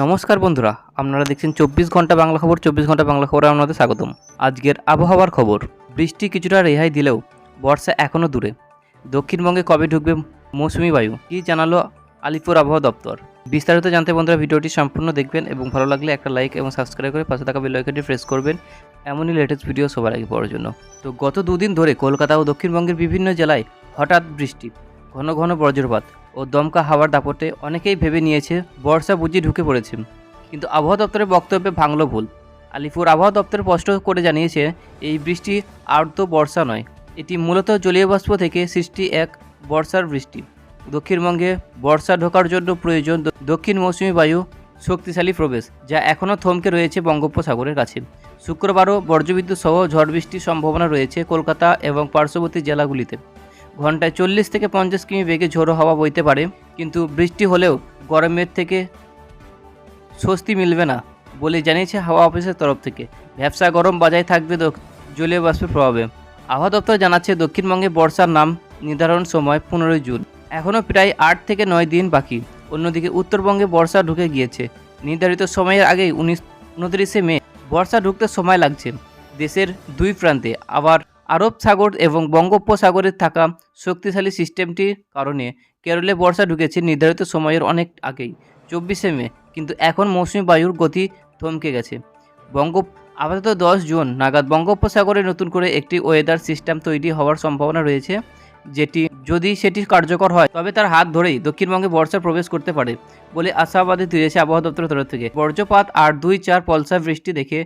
নমস্কার বন্ধুরা, আপনারা দেখছেন চব্বিশ ঘণ্টা বাংলা খবর, চব্বিশ ঘণ্টা বাংলা খবরে আপনাদের স্বাগতম। আজকের আবহাওয়ার খবর, বৃষ্টি কিছুটা রেহাই দিলেও বর্ষা এখনও দূরে। দক্ষিণবঙ্গে কবে ঢুকবে মৌসুমি বায়ু, কি জানালো আলিপুর আবহাওয়া দপ্তর? বিস্তারিত জানতে বন্ধুরা ভিডিওটি সম্পূর্ণ দেখবেন এবং ভালো লাগলে একটা লাইক এবং সাবস্ক্রাইব করে পাশে থাকা বেল আইকনটি প্রেস করবেন। এমনই লেটেস্ট ভিডিও সবার আগে পাওয়ার জন্য। তো গত দুদিন ধরে কলকাতা ও দক্ষিণবঙ্গের বিভিন্ন জেলায় হঠাৎ বৃষ্টি। ঘন ঘন বজ্রপাত ও দমকা হাওয়ার দাপটে অনেকেই ভেবে নিয়েছে বর্ষা বুঝি ঢুকে পড়েছে। কিন্তু আবহাওয়া দপ্তরের বক্তব্যে ভাঙল ভুল। আলিপুর আবহাওয়া দপ্তর স্পষ্ট করে জানিয়েছে, এই বৃষ্টি আর্দ্র বর্ষা নয়। এটি মূলত জলীয় বাষ্প থেকে সৃষ্টি এক বর্ষার বৃষ্টি। দক্ষিণবঙ্গে বর্ষা ঢোকার জন্য প্রয়োজন দক্ষিণ মৌসুমী বায়ু শক্তিশালী প্রবেশ, যা এখনও থমকে রয়েছে বঙ্গোপসাগরের কাছে। শুক্রবারও বজ্রবিদ্যুৎ সহ ঝড় বৃষ্টির সম্ভাবনা রয়েছে কলকাতা এবং পার্শ্ববর্তী জেলাগুলিতে। ঘন্টায় চল্লিশ থেকে পঞ্চাশ কিমি বেগে ঝোড়ো হাওয়া বইতে পারে, কিন্তু বৃষ্টি হলেও গরমের থেকে স্বস্তি মিলবে না বলে জানিয়েছে হাওয়া অফিসের তরফ থেকে। ব্যবসা গরম বজায় থাকবে জলীয় বাষ্পের প্রভাবে। আবহাওয়া দপ্তর জানাচ্ছে, দক্ষিণবঙ্গে বর্ষার নাম নির্ধারণ সময় পনেরোই জুন। এখনও প্রায় আট থেকে নয় দিন বাকি। অন্যদিকে উত্তরবঙ্গে বর্ষা ঢুকে গিয়েছে। নির্ধারিত সময়ের আগেই উনিশ উনত্রিশে মে বর্ষা ঢুকতে সময় লাগছে। দেশের দুই প্রান্তে আবার আরব সাগর এবং বঙ্গোপসাগরে থাকা শক্তিশালী সিস্টেমটির কারণে কেরলে বর্ষা ঢুকেছে নির্ধারিত সময়ের অনেক আগেই, চব্বিশে মে। কিন্তু এখন মৌসুমি বায়ুর গতি থমকে গেছে। বঙ্গ, আপাতত দশ জুন নাগাদ বঙ্গোপসাগরে নতুন করে একটি ওয়েদার সিস্টেম তৈরি হওয়ার সম্ভাবনা রয়েছে, যেটি যদি সেটি কার্যকর হয়, তবে তার হাত ধরেই দক্ষিণবঙ্গে বর্ষা প্রবেশ করতে পারে বলে আশাবাদী দিয়েছে আবহাওয়া দপ্তরের তরফ থেকে। বর্জ্যপাত আর দুই চার পলসা বৃষ্টি দেখে